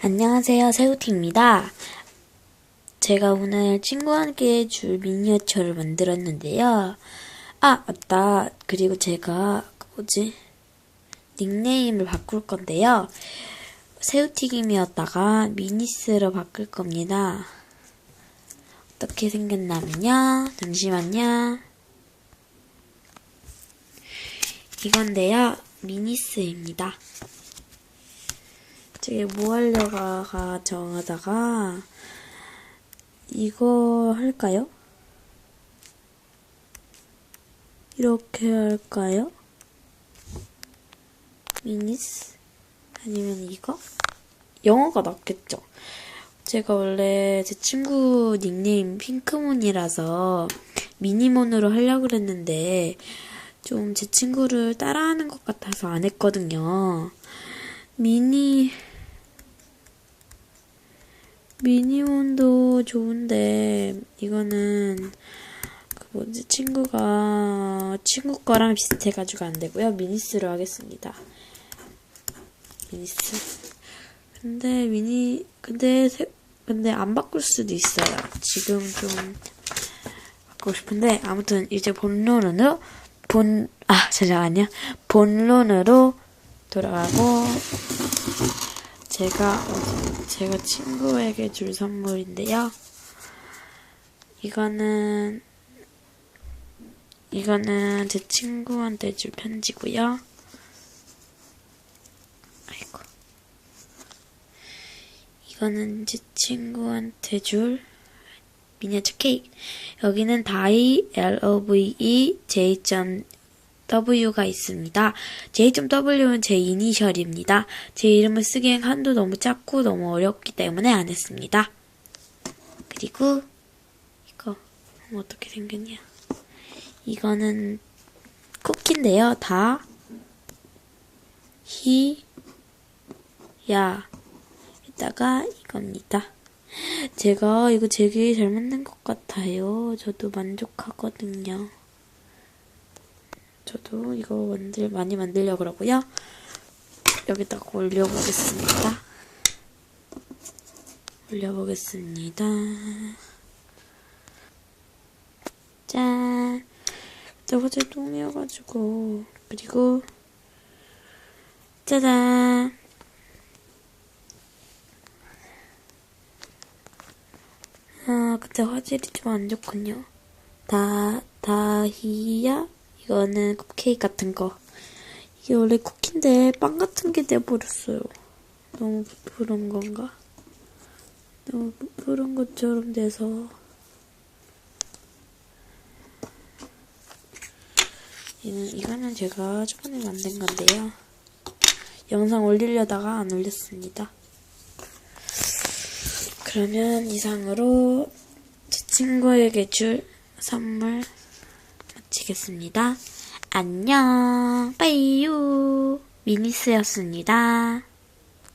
안녕하세요, 새우티입니다. 제가 오늘 친구와 함께 줄 미니어처를 만들었는데요. 아, 맞다. 그리고 제가, 그 뭐지? 닉네임을 바꿀 건데요. 새우튀김이었다가 미니스로 바꿀 겁니다. 어떻게 생겼냐면요. 잠시만요. 이건데요. 미니스입니다. 제가 뭐 하려가 정하다가 이거 할까요? 이렇게 할까요? 미니스? 아니면 이거? 영어가 낫겠죠? 제가 원래 제 친구 닉네임 핑크몬이라서 미니몬으로 하려고 그랬는데 좀 제 친구를 따라하는 것 같아서 안 했거든요. 미니 미니몬도 좋은데 이거는 그 뭐지 친구가 친구 거랑 비슷해가지고 안 되고요 미니스로 하겠습니다. 미니스. 근데 미니 근데 세, 근데 안 바꿀 수도 있어요. 지금 좀 바꾸고 싶은데 아무튼 이제 본론으로 본 아 잠시만요 본론으로 돌아가고 제가 제 가 친구에게 줄 선물인데요. 이거는 이거는 제 친구한테 줄 편지고요. 아이고. 이거는 제 친구한테 줄 미니어처 케이크. 여기는 다이 LOVE J. W가 있습니다. J.W는 제 이니셜입니다. 제 이름을 쓰기엔 한도 너무 작고 너무 어렵기 때문에 안 했습니다. 그리고 이거 어떻게 생겼냐? 이거는 쿠키인데요. 다 히, 야, 이따가 이겁니다. 제가 이거 되게 잘 만든 것 같아요. 저도 만족하거든요. 저도 이거 만들, 많이 만들려고 그러고요. 여기다가 올려보겠습니다. 올려보겠습니다. 짠! 저거 제 똥이어가지고. 그리고, 짜잔! 아, 근데 화질이 좀 안 좋군요. 다, 다히야? 이거는 컵케이크 같은 거. 이게 원래 쿠키인데 빵 같은 게 돼버렸어요. 너무 부풀은 건가? 너무 부풀은 것처럼 돼서. 이는, 이거는 제가 초반에 만든 건데요. 영상 올리려다가 안 올렸습니다. 그러면 이상으로 제 친구에게 줄 선물 마치겠습니다. 안녕, 빠이유. 미니스였습니다.